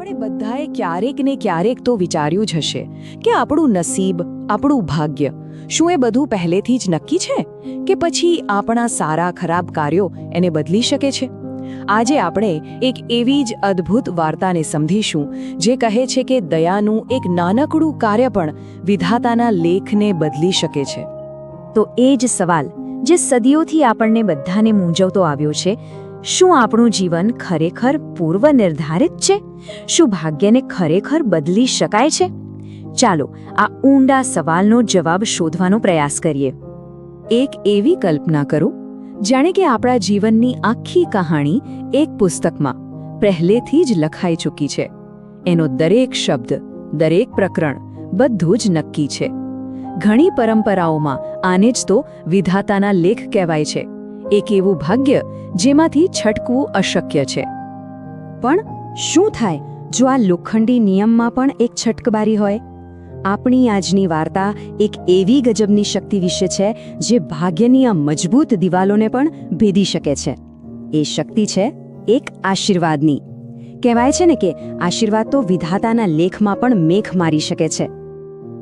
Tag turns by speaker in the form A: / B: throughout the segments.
A: આપણે બધાએ ક્યારેક ને ક્યારેક તો વિચાર્યું જ હશે કે આપણું નસીબ, આપણું ભાગ્ય, શું એ બધું પહેલેથી જ નક્કી છે? કે પછી આપણા સારા ખરાબ કાર્યો એને બદલી શકે છે? આજે આપણે એક એવી જ અદ્ભુત વાર્તાને સમજીશું જે કહે છે કે દયાનું એક નાનકડું કાર્ય પણ વિધાતાના લેખને બદલી શકે છે.
B: તો એ જ સવાલ જે સદીઓથી આપણને બધાને મૂંઝવતો આવ્યો છે શું આપણું જીવન ખરેખર પૂર્વ નિર્ધારિત છે? શું ભાગ્યને ખરેખર બદલી શકાય છે? ચાલો આ ઊંડા સવાલનો જવાબ શોધવાનો પ્રયાસ કરીએ.
A: એક એવી કલ્પના કરો, જાણે કે આપણા જીવનની આખી કહાણી એક પુસ્તકમાં પહેલેથી જ લખાઈ ચૂકી છે. એનો દરેક શબ્દ, દરેક પ્રકરણ બધું જ નક્કી છે. ઘણી પરંપરાઓમાં આને જ તો વિધાતાના લેખ કહેવાય છે. એક એવું ભાગ્ય જેમાંથી છટકવું અશક્ય છે.
B: પણ શું થાય જો આ લોખંડી નિયમમાં પણ એક છટકબારી હોય? આપણી આજની વાર્તા એક એવી ગજબની શક્તિ વિશે છે જે ભાગ્યની આ મજબૂત દિવાલોને પણ ભેદી શકે છે. એ શક્તિ છે એક આશીર્વાદની. કહેવાય છે ને કે આશીર્વાદ તો વિધાતાના લેખમાં પણ મેઘ મારી શકે છે.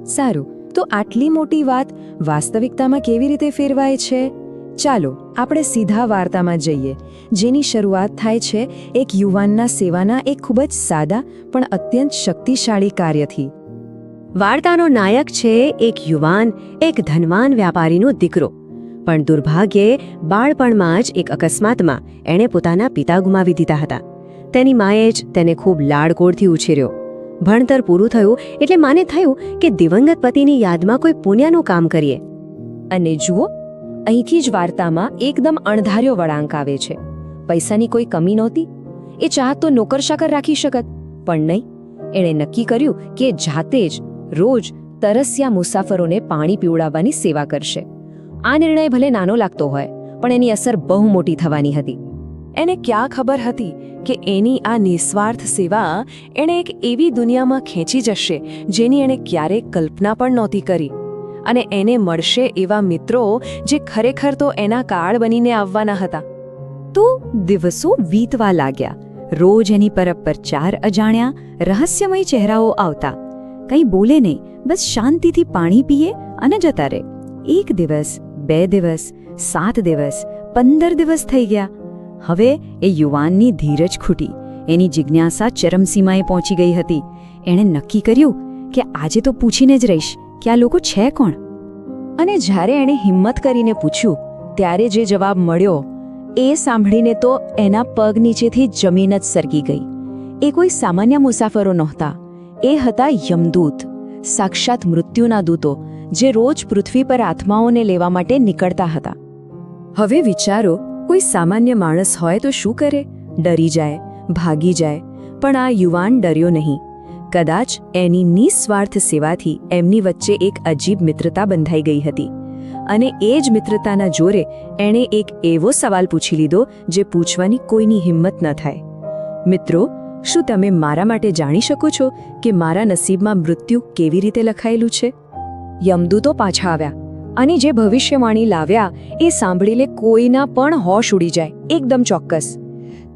A: સારું, તો આટલી મોટી વાત વાસ્તવિકતામાં કેવી રીતે ફેરવાય છે? ચાલો આપણે સીધા વાર્તામાં જઈએ. જેની શરૂઆત થાય છે એક યુવાનના સેવાના એક ખૂબ જ સાદા પણ અત્યંત શક્તિશાળી કાર્યથી.
B: વાર્તાનો નાયક છે એક યુવાન, એક ધનવાન વ્યાપારીનો દીકરો. પણ દુર્ભાગ્યે, બાળપણમાં જ એક અકસ્માતમાં એણે પોતાના પિતા ગુમાવી દીધા હતા. તેની માએ જ તેને ખૂબ લાડકોડથી ઉછેર્યો. ભણતર પૂરું થયું એટલે માને થયું કે દિવંગત પતિની યાદમાં કોઈ પુણ્યનું કામ કરીએ.
A: અને જુઓ અહીંથી જ વાર્તામાં એકદમ અણધાર્યો વળાંક આવે છે. પૈસાની કોઈ કમી નહોતી. એ ચાહત તો નોકરશાકર રાખી શકત. પણ નહીં, એણે નક્કી કર્યું કે જાતે જ રોજ તરસ્યા મુસાફરોને પાણી પીવડાવવાની સેવા કરશે. આ નિર્ણય ભલે નાનો લાગતો હોય, પણ એની અસર બહુ મોટી થવાની હતી. એને ક્યાં ખબર હતી કે એની આ નિસ્વાર્થ સેવા એણે એક એવી દુનિયામાં ખેંચી જશે જેની એણે ક્યારેય કલ્પના પણ નહોતી કરી. અને એને મળશે એવા મિત્રો જે ખરેખર તો એના કાળ બનીને આવવાના હતા.
B: તો દિવસો વીતવા લાગ્યા. રોજ એની પરબ પર ચાર અજાણ્યા, રહસ્યમય ચહેરાઓ આવતા. કંઈ બોલે નહીં, બસ શાંતિથી પાણી પીએ અને જતા રહે. એક દિવસ, બે દિવસ, સાત દિવસ, પંદર દિવસ થઈ ગયા. હવે એ યુવાનની ધીરજ ખૂટી. એની જિજ્ઞાસા ચરમસીમાએ પહોંચી ગઈ હતી. એણે નક્કી કર્યું કે આજે તો પૂછીને જ રહીશ. કે આ લોકો છે કોણ?
A: અને જ્યારે એણે હિંમત કરીને પૂછ્યું, ત્યારે જે જવાબ મળ્યો, એ સાંભળીને તો એના પગ નીચેથી જમીન જ સરકી ગઈ. એ કોઈ સામાન્ય મુસાફરો નહોતા. એ હતા યમદૂત, સાક્ષાત મૃત્યુના દૂતો, જે રોજ પૃથ્વી પર આત્માઓને લેવા માટે નીકળતા હતા. હવે વિચારો, કોઈ સામાન્ય માણસ હોય તો શું કરે? ડરી જાય, ભાગી જાય, પણ આ યુવાન ડર્યો નહીં. કદાચ એની નિસ્વાર્થ સેવાથી એમની વચ્ચે એક અજીબ મિત્રતા બંધાઈ ગઈ હતી. અને એ જ મિત્રતાના જોરે એણે એક એવો સવાલ પૂછી લીધો જે પૂછવાની કોઈની હિંમત ન થાય. મિત્રો, શું તમે મારા માટે જાણી શકો છો કે મારા નસીબમાં મૃત્યુ કેવી રીતે લખાયેલું છે યમદૂતો પાછા આવ્યા અને જે ભવિષ્યવાણી લાવ્યા એ સાંભળીને કોઈના પણ હોશ ઉડી જાય, એકદમ ચોક્કસ.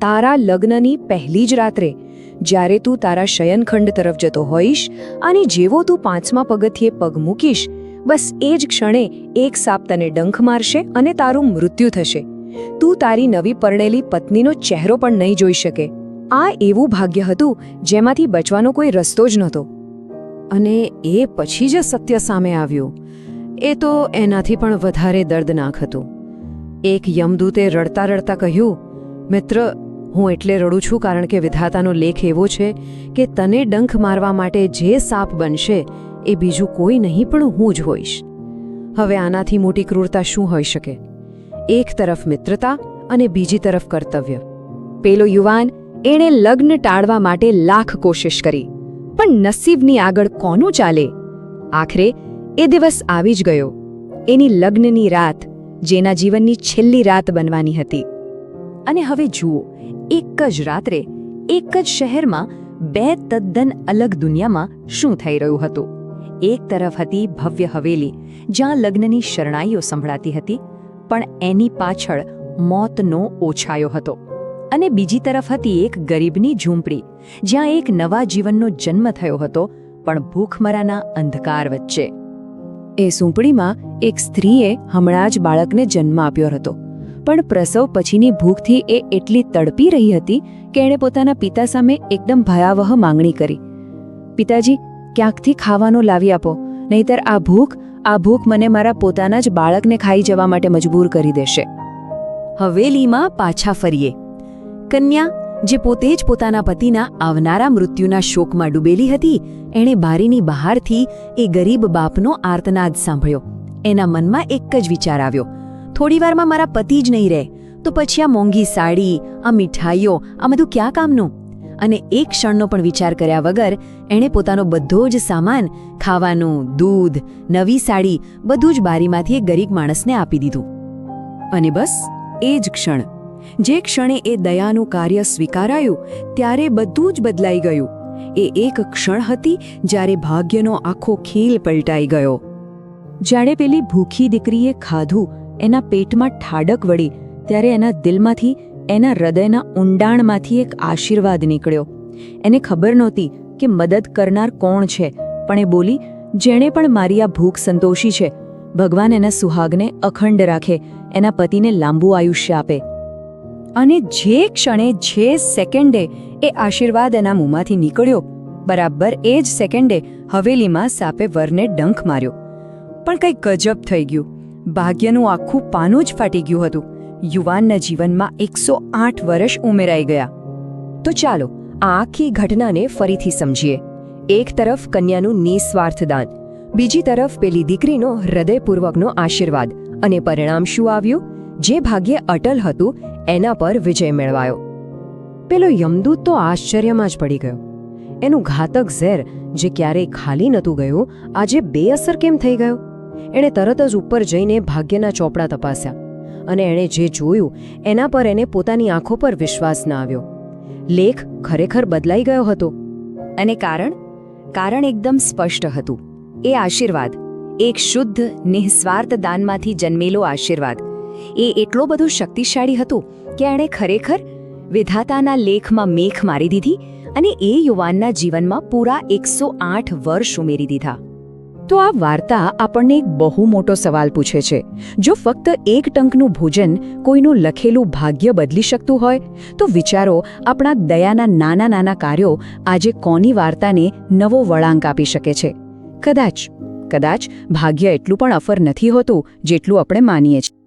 A: તારા લગ્નની પહેલી જ રાત્રે જ્યારે તું તારા શયનખંડ તરફ જતો હોઈશ અને જેવો તું પાંચમા પગથિયે પગ મૂકીશ, બસ એ જ ક્ષણે એક સાપ તને ડંખ મારશે અને તારું મૃત્યુ થશે. તું તારી નવી પરણેલી પત્નીનો ચહેરો પણ નહીં જોઈ શકે. આ એવું ભાગ્ય હતું જેમાંથી બચવાનો કોઈ રસ્તો જ નહોતો. અને એ પછી જ સત્ય સામે આવ્યું. એ તો એનાથી પણ વધારે દર્દનાક હતું. એક યમદૂતે રડતા રડતા કહ્યું, મિત્ર હું એટલે રડું છું કારણ કે વિધાતાનો લેખ એવો છે કે તને ડંખ મારવા માટે જે સાપ બનશે એ બીજું કોઈ નહીં પણ હું જ હોઈશ. હવે આનાથી મોટી ક્રૂરતા શું હોઈ શકે? એક તરફ મિત્રતા અને બીજી તરફ કર્તવ્ય. પેલો યુવાન એણે લગ્ન ટાળવા માટે લાખ કોશિશ કરી, પણ નસીબની આગળ કોનું ચાલે? આખરે એ દિવસ આવી જ ગયો. એની લગ્નની રાત, જેના જીવનની છેલ્લી રાત બનવાની હતી. અને હવે જુઓ એક જ રાત્રે, એક જ શહેરમાં બે તદ્દન અલગ દુનિયામાં શું થઈ રહ્યું હતું? એક તરફ હતી ભવ્ય હવેલી, જ્યાં લગ્નની શરણાઈઓ સંભળાતી હતી, પણ એની પાછળ મોતનો ઓછાયો હતો.
B: અને બીજી તરફ હતી એક ગરીબની ઝૂંપડી, જ્યાં એક નવા જીવનનો જન્મ થયો હતો, પણ ભૂખમરાના અંધકાર વચ્ચે.
A: એ ઝૂંપડીમાં એક સ્ત્રીએ હમણાં જ બાળકને જન્મ આપ્યો હતો. પણ પ્રસવ પછીની ભૂખથી એ એટલી તડપી રહી હતી કે એણે પોતાના પિતા સામે એકદમ ભયાવહ માંગણી કરી. પિતાજી, ક્યાંકથી ખાવાનું લાવી આપો? નહીતર આ ભૂખ આ ભૂખ મને મારા પોતાના જ બાળકને ખાઈ જવા માટે મજબૂર કરી દેશે.
B: હવેલીમાં પાછા ફરીએ. કન્યા, જે પોતે જ પોતાના પતિના આવનારા મૃત્યુના શોકમાં ડૂબેલી હતી, એણે બારીની બહારથી એ ગરીબ બાપનો આર્તનાદ સાંભળ્યો. એના મનમાં એક જ વિચાર આવ્યો. થોડીવારમાં મારા પતિ જ નહીં રહે. તો પછી આ મોંઘી સાડી, આ મીઠાઈઓ, આ બધું ક્યાં કામનું? અને એક ક્ષણનો પણ વિચાર કર્યા વગર એણે પોતાનો બધો જ સામાન, ખાવાનું, દૂધ, નવી સાડી, બધું જ બારીમાંથી એક ગરીબ માણસને આપી દીધું.
A: અને બસ, એ જ ક્ષણ. જે ક્ષણે એ દયાનું કાર્ય સ્વીકારાયું, ત્યારે બધું જ બદલાઈ ગયું. એ એક ક્ષણ હતી જ્યારે ભાગ્યનો આખો ખીલ પલટાઈ ગયો. જ્યારે પેલી ભૂખી દીકરીએ ખાધું એના પેટમાં ઠાડક વળી ત્યારે એના દિલમાંથી, એના હૃદયના ઊંડાણમાંથી એક આશીર્વાદ નીકળ્યો. એને ખબર નહોતી કે મદદ કરનાર કોણ છે, પણ એ બોલી, જેણે પણ મારી આ ભૂખ સંતોષી છે. ભગવાન એના સુહાગને અખંડ રાખે, એના પતિને લાંબુ આયુષ્ય આપે. અને જે ક્ષણે, જે સેકન્ડે એ આશીર્વાદ એના મોંમાંથી નીકળ્યો, બરાબર એ જ સેકન્ડે હવેલીમાં સાપે વરને ડંખ માર્યો. પણ કંઈક ગજબ થઈ ગયું. ભાગ્યનું આખું પાનું જ ફાટી ગયું હતું. યુવાનના જીવનમાં એકસો આઠ વર્ષ ઉમેરાઈ ગયા. તો ચાલો, આ આખી ઘટનાને ફરીથી સમજીએ. એક તરફ કન્યાનું નિસ્વાર્થ દાન, બીજી તરફ પેલી દીકરીનો હૃદયપૂર્વકનો આશીર્વાદ અને પરિણામ શું આવ્યું? જે ભાગ્ય અટલ હતું, એના પર વિજય મેળવાયો. પેલો યમદૂત તો આશ્ચર્યમાં જ પડી ગયો. એનું ઘાતક ઝેર, જે ક્યારેય ખાલી નહોતું ગયું, આજે બેઅસર કેમ થઈ ગયો? એણે તરત જ ઉપર જઈને ભાગ્યના ચોપડા તપાસ્યા અને એણે જે જોયું, એના પર એને પોતાની આંખો પર વિશ્વાસ ના આવ્યો. લેખ ખરેખર બદલાઈ ગયો હતો. અને કારણ? કારણ એકદમ સ્પષ્ટ હતું. એ આશીર્વાદ, એક શુદ્ધ, નિઃસ્વાર્થ દાનમાંથી જન્મેલો આશીર્વાદ. એ એટલો બધો શક્તિશાળી હતું કે એણે ખરેખર વિધાતાના લેખમાં મેખ મારી દીધી અને એ યુવાનના જીવનમાં પૂરા એકસો આઠ વર્ષ ઉમેરી દીધા. તો આ વાર્તા આપણને એક બહુ મોટો સવાલ પૂછે છે. જો ફક્ત એક ટંકનું ભોજન કોઈનું લખેલું ભાગ્ય બદલી શકતું હોય, તો વિચારો આપણા દયાના નાના નાના કાર્યો આજે કોની વાર્તાને નવો વળાંક આપી શકે છે. કદાચ કદાચ ભાગ્ય એટલું પણ અફર નથી હોતું જેટલું આપણે માનીએ છીએ.